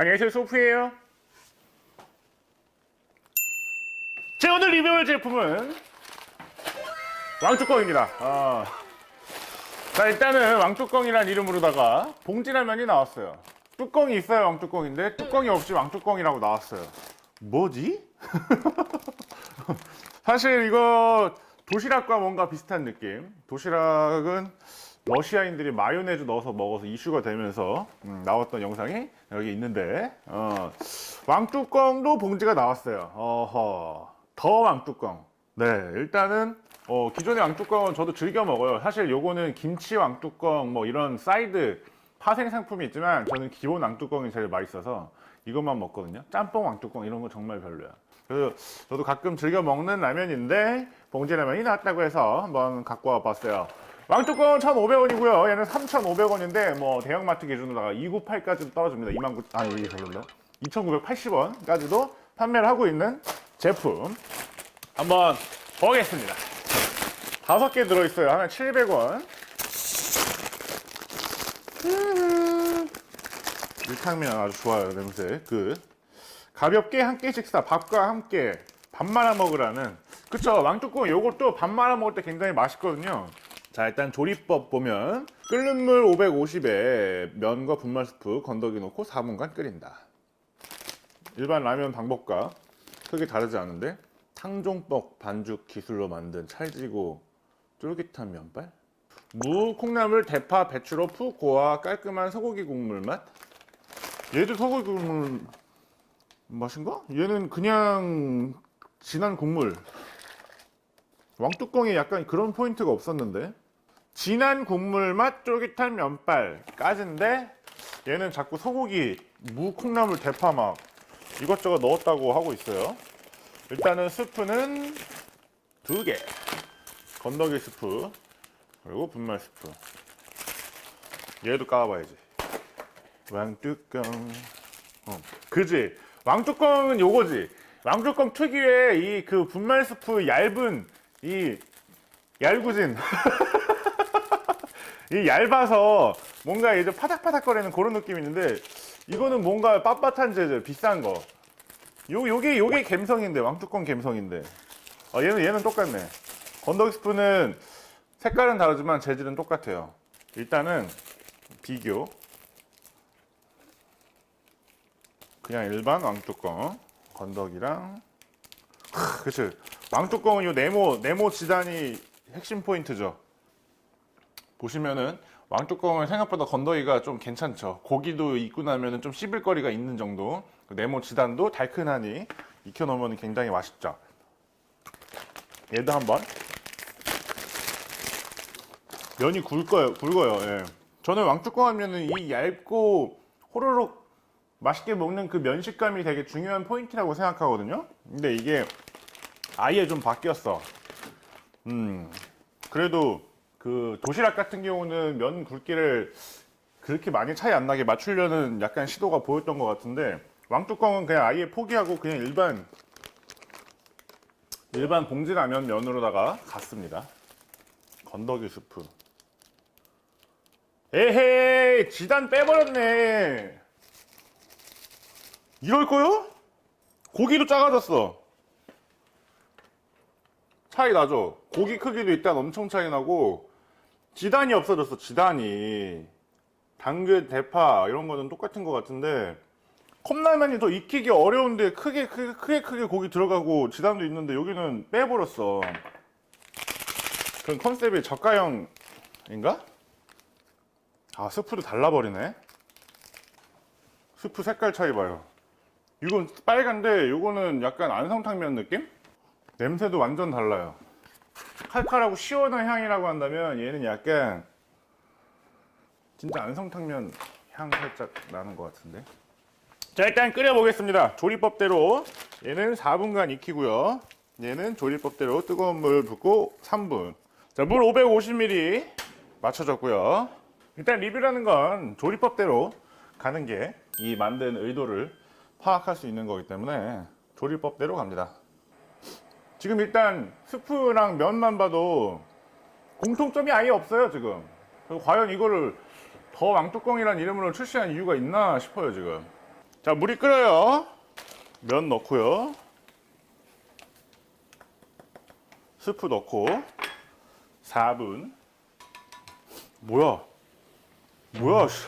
안녕하세요 소프예요. 제 오늘 리뷰할 제품은 왕뚜껑입니다. 아. 자 일단은 왕뚜껑이란 이름으로다가 봉지라면이 나왔어요. 뚜껑이 있어야 왕뚜껑인데 뚜껑이 없이 왕뚜껑이라고 나왔어요. 뭐지? 사실 이거 도시락과 뭔가 비슷한 느낌. 도시락은 러시아인들이 마요네즈 넣어서 먹어서 이슈가 되면서 음, 나왔던 영상이 여기 있는데 어, 왕뚜껑도 봉지가 나왔어요. 어허, 더 왕뚜껑. 네, 일단은 어, 기존의 왕뚜껑은 저도 즐겨 먹어요. 사실 요거는 김치 왕뚜껑 뭐 이런 사이드 파생 상품이 있지만 저는 기본 왕뚜껑이 제일 맛있어서 이것만 먹거든요. 짬뽕 왕뚜껑 이런 거 정말 별로야. 그래서 저도 가끔 즐겨 먹는 라면인데 봉지 라면이 나왔다고 해서 한번 갖고 와봤어요. 왕뚜껑은 1,500원이고요. 얘는 3,500원인데 뭐 대형마트 기준으로다가 298까지도 떨어집니다. 2만 9 아니 이게 별로다. 2,980원까지도 판매를 하고 있는 제품 한번 보겠습니다. 다섯 개 들어있어요. 하나 700원. 밀탕면 아주 좋아요 냄새. 그 가볍게 한 끼 식사 밥과 함께 밥 말아 먹으라는 그쵸 왕뚜껑 요것도 밥 말아 먹을 때 굉장히 맛있거든요. 자 일단 조리법 보면 끓는 물 550에 면과 분말 스프 건더기 넣고 4분간 끓인다. 일반 라면 방법과 크게 다르지 않은데 탕종법 반죽 기술로 만든 찰지고 쫄깃한 면발 무, 콩나물, 대파, 배추로 푹 고아 깔끔한 소고기 국물 맛 얘도 소고기 국물 맛인가? 얘는 그냥 진한 국물 왕뚜껑에 약간 그런 포인트가 없었는데 진한 국물 맛 쫄깃한 면발까지인데 얘는 자꾸 소고기, 무, 콩나물, 대파 막 이것저것 넣었다고 하고 있어요. 일단은 스프는 두 개, 건더기 스프 그리고 분말 스프. 얘도 까봐야지. 왕뚜껑. 어, 그지? 왕뚜껑은 요거지. 왕뚜껑 특유의 이 그 분말 스프 얇은 이 얄구진. 이 얇아서 뭔가 이제 파닥파닥거리는 그런 느낌이 있는데 이거는 뭔가 빳빳한 재질 비싼 거. 요 요게 요게 갬성인데 왕뚜껑 갬성인데. 아 얘는 얘는 똑같네. 건더기 스프는 색깔은 다르지만 재질은 똑같아요. 일단은 비교. 그냥 일반 왕뚜껑 건더기랑 하, 그치 왕뚜껑은 요 네모 네모 지단이 핵심 포인트죠. 보시면은 왕뚜껑은 생각보다 건더기가 좀 괜찮죠. 고기도 익고 나면은 좀 씹을 거리가 있는 정도. 그 네모 지단도 달큰하니 익혀 놓으면 굉장히 맛있죠. 얘도 한번 면이 굵어요, 굵어요. 예. 저는 왕뚜껑 하면은 이 얇고 호로록 맛있게 먹는 그 면 식감이 되게 중요한 포인트라고 생각하거든요. 근데 이게 아예 좀 바뀌었어. 음, 그래도 그 도시락 같은 경우는 면 굵기를 그렇게 많이 차이 안 나게 맞추려는 약간 시도가 보였던 것 같은데 왕뚜껑은 그냥 아예 포기하고 그냥 일반 일반 봉지라면 면으로다가 갔습니다. 건더기 스프. 에헤이 지단 빼버렸네. 이럴 거요? 고기도 작아졌어. 차이 나죠? 고기 크기도 일단 엄청 차이 나고 지단이 없어졌어 지단이 당근, 대파 이런 거는 똑같은 것 같은데 컵라면이 더 익히기 어려운데 크게 크게 크게 크게 고기 들어가고 지단도 있는데 여기는 빼버렸어 그럼 컨셉이 저가형인가? 아 스프도 달라버리네 스프 색깔 차이 봐요 이건 빨간데 이거는 약간 안성탕면 느낌? 냄새도 완전 달라요. 칼칼하고 시원한 향이라고 한다면 얘는 약간 진짜 안성탕면 향 살짝 나는 것 같은데. 자 일단 끓여 보겠습니다. 조리법대로 얘는 4분간 익히고요. 얘는 조리법대로 뜨거운 물 붓고 3분. 자물 550ml 맞춰졌고요. 일단 리뷰라는 건 조리법대로 가는 게 이 만든 의도를 파악할 수 있는 거기 때문에 조리법대로 갑니다. 지금 일단 스프랑 면만 봐도 공통점이 아예 없어요 지금. 과연 이거를 더 왕뚜껑이라는 이름으로 출시한 이유가 있나 싶어요 지금. 자, 물이 끓어요. 면 넣고요. 스프 넣고 4분. 뭐야? 뭐야? 씨.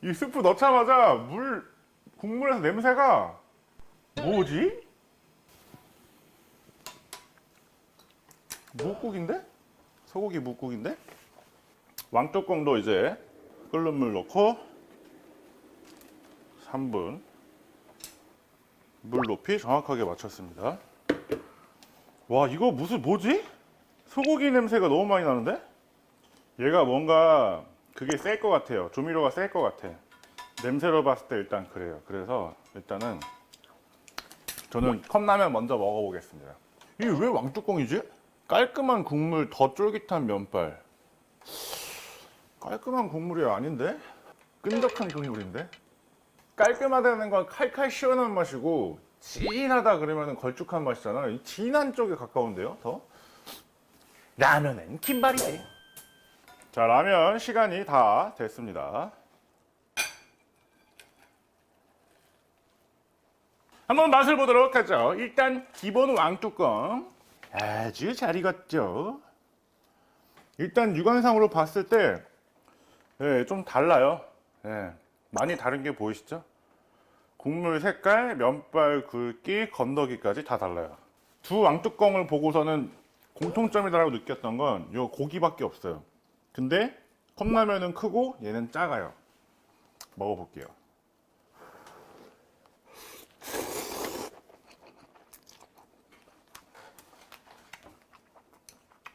이 스프 넣자마자 물 국물에서 냄새가 뭐지? 묵국인데? 소고기 묵국인데? 왕뚜껑도 이제 끓는 물 넣고 3분 물 높이 정확하게 맞췄습니다. 와 이거 무슨 뭐지? 소고기 냄새가 너무 많이 나는데? 얘가 뭔가 그게 셀 것 같아요. 조미료가 셀 것 같아. 냄새로 봤을 때 일단 그래요. 그래서 일단은 저는 컵라면 먼저 먹어보겠습니다. 이게 왜 왕뚜껑이지? 깔끔한 국물 더 쫄깃한 면발. 깔끔한 국물이 아닌데? 끈적한 국물인데? 깔끔하다는 건 칼칼 시원한 맛이고 진하다 그러면 걸쭉한 맛이잖아. 이 진한 쪽에 가까운데요, 더? 라면은 김발이지. 자, 라면 시간이 다 됐습니다. 한번 맛을 보도록 하죠. 일단 기본 왕뚜껑 아주 잘 익었죠. 일단 육안상으로 봤을 때 예, 좀 달라요. 예, 많이 다른 게 보이시죠? 국물 색깔, 면발 굵기, 건더기까지 다 달라요. 두 왕뚜껑을 보고서는 공통점이라고 느꼈던 건 요 고기밖에 없어요. 근데 컵라면은 크고 얘는 작아요. 먹어볼게요.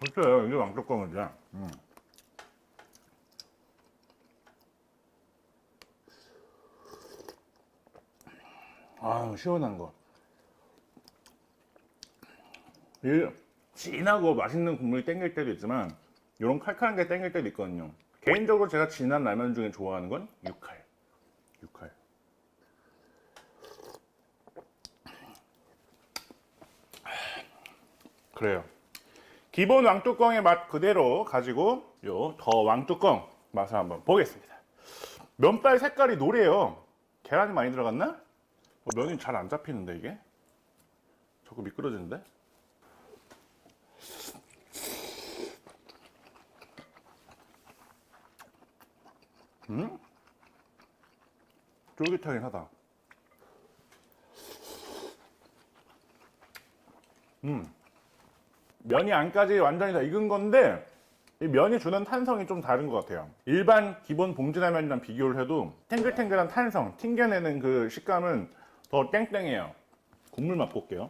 글쎄요, 이게 왕뚜껑이야. 음. 아, 시원한 거. 이 진하고 맛있는 국물이 땡길 때도 있지만 이런 칼칼한 게 땡길 때도 있거든요. 개인적으로 제가 진한 라면 중에 좋아하는 건 육칼. 육칼. 그래요. 기본 왕뚜껑의 맛 그대로 가지고 요 더 왕뚜껑 맛을 한번 보겠습니다. 면발 색깔이 노래요. 계란이 많이 들어갔나? 어, 면이 잘 안 잡히는데 이게? 자꾸 미끄러지는데? 음? 쫄깃하긴 하다. 음. 면이 안까지 완전히 다 익은 건데 이 면이 주는 탄성이 좀 다른 것 같아요. 일반 기본 봉지라면이랑 비교를 해도 탱글탱글한 탄성, 튕겨내는 그 식감은 더 땡땡해요. 국물 맛볼게요.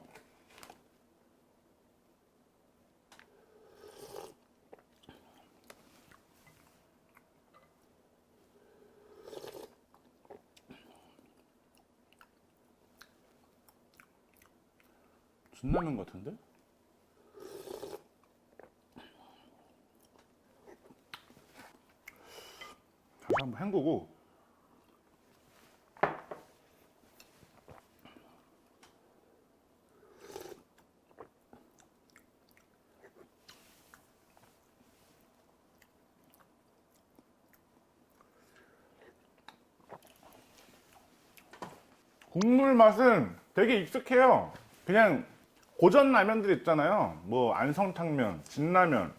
진라면 같은데? 다시 한번 헹구고 국물 맛은 되게 익숙해요. 그냥 고전 라면들 있잖아요. 뭐 안성탕면, 진라면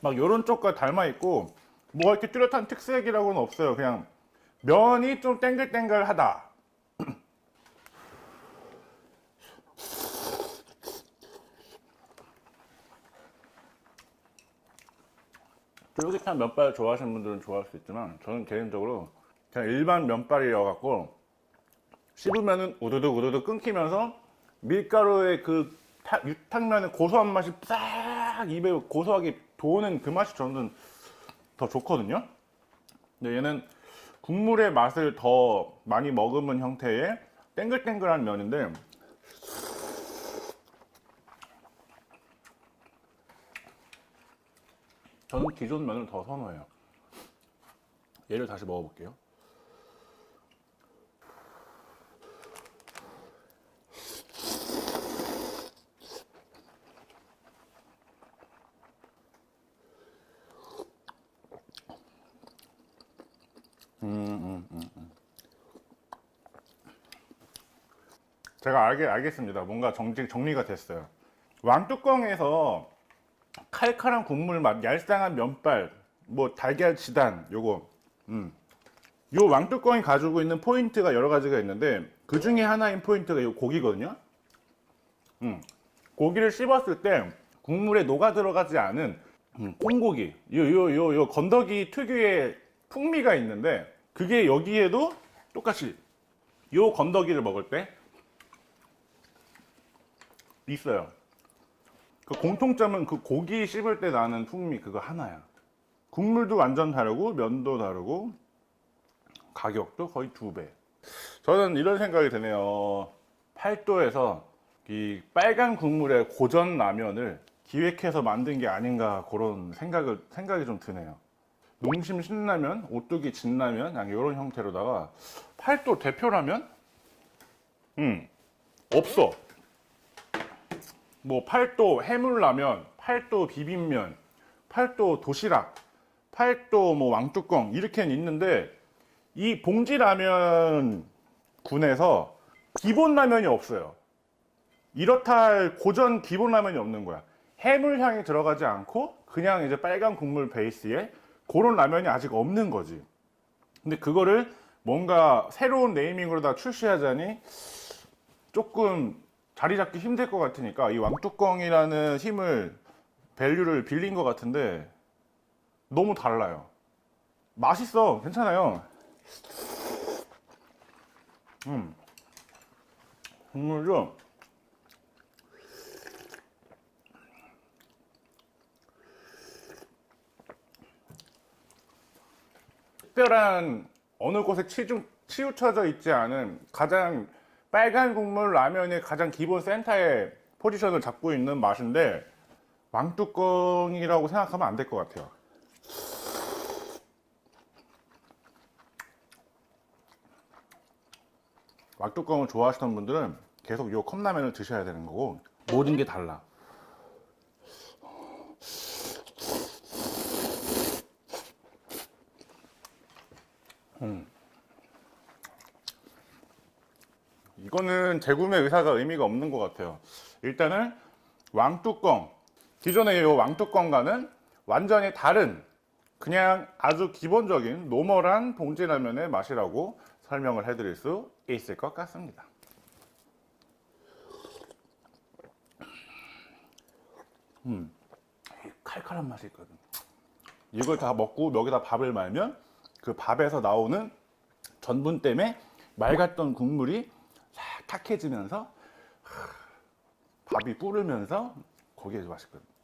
막 이런 쪽과 닮아 있고 뭐 이렇게 뚜렷한 특색이라고는 없어요. 그냥 면이 좀 땡글땡글하다. 쫄깃한 면발 좋아하시는 분들은 좋아할 수 있지만 저는 개인적으로 그냥 일반 면발이어 갖고 씹으면은 우두둑 우두둑 끊기면서 밀가루의 그 타- 유탕면의 고소한 맛이 싹 입에 고소하게 도는 그 맛이 저는 더 좋거든요. 근데 얘는 국물의 맛을 더 많이 머금은 형태의 땡글땡글한 면인데 저는 기존 면을 더 선호해요. 얘를 다시 먹어볼게요. 제가 알게 알겠습니다. 뭔가 정직 정리가 됐어요. 왕뚜껑에서 칼칼한 국물 맛, 얄쌍한 면발, 뭐 달걀 지단 요거. 음. 요 왕뚜껑이 가지고 있는 포인트가 여러 가지가 있는데 그 중에 하나인 포인트가 요 고기거든요. 음. 고기를 씹었을 때 국물에 녹아 들어가지 않은 음, 콩고기, 요 요 요 요 건더기 특유의 풍미가 있는데 그게 여기에도 똑같이 요 건더기를 먹을 때 있어요. 그 공통점은 그 고기 씹을 때 나는 풍미 그거 하나야. 국물도 완전 다르고 면도 다르고 가격도 거의 두 배. 저는 이런 생각이 드네요. 팔도에서 이 빨간 국물의 고전 라면을 기획해서 만든 게 아닌가 그런 생각을 생각이 좀 드네요. 농심 신라면, 오뚜기 진라면, 이런 형태로다가 팔도 대표라면, 음 없어. 뭐 팔도 해물라면, 팔도 비빔면, 팔도 도시락, 팔도 뭐 왕뚜껑 이렇게는 있는데 이 봉지라면 군에서 기본 라면이 없어요. 이렇다 할 고전 기본 라면이 없는 거야. 해물 향이 들어가지 않고 그냥 이제 빨간 국물 베이스에 그런 라면이 아직 없는 거지. 근데 그거를 뭔가 새로운 네이밍으로 다 출시하자니 조금 자리 잡기 힘들 것 같으니까 이 왕뚜껑이라는 힘을 밸류를 빌린 것 같은데 너무 달라요. 맛있어. 괜찮아요. 음. 국물도 특별한 어느 곳에 치중, 치우쳐져 있지 않은 가장 빨간 국물 라면의 가장 기본 센터에 포지션을 잡고 있는 맛인데 왕뚜껑이라고 생각하면 안 될 것 같아요. 왕뚜껑을 좋아하시는 분들은 계속 이 컵라면을 드셔야 되는 거고 모든 게 달라. 이거는 재구매 의사가 의미가 없는 것 같아요. 일단은 왕뚜껑 기존의 이 왕뚜껑과는 완전히 다른 그냥 아주 기본적인 노멀한 봉지라면의 맛이라고 설명을 해드릴 수 있을 것 같습니다. 음, 이 칼칼한 맛이 있거든. 이걸 다 먹고 여기다 밥을 말면 그 밥에서 나오는 전분 때문에 맑았던 국물이 싹 탁해지면서 밥이 뿌르면서 거기에 맛있거든.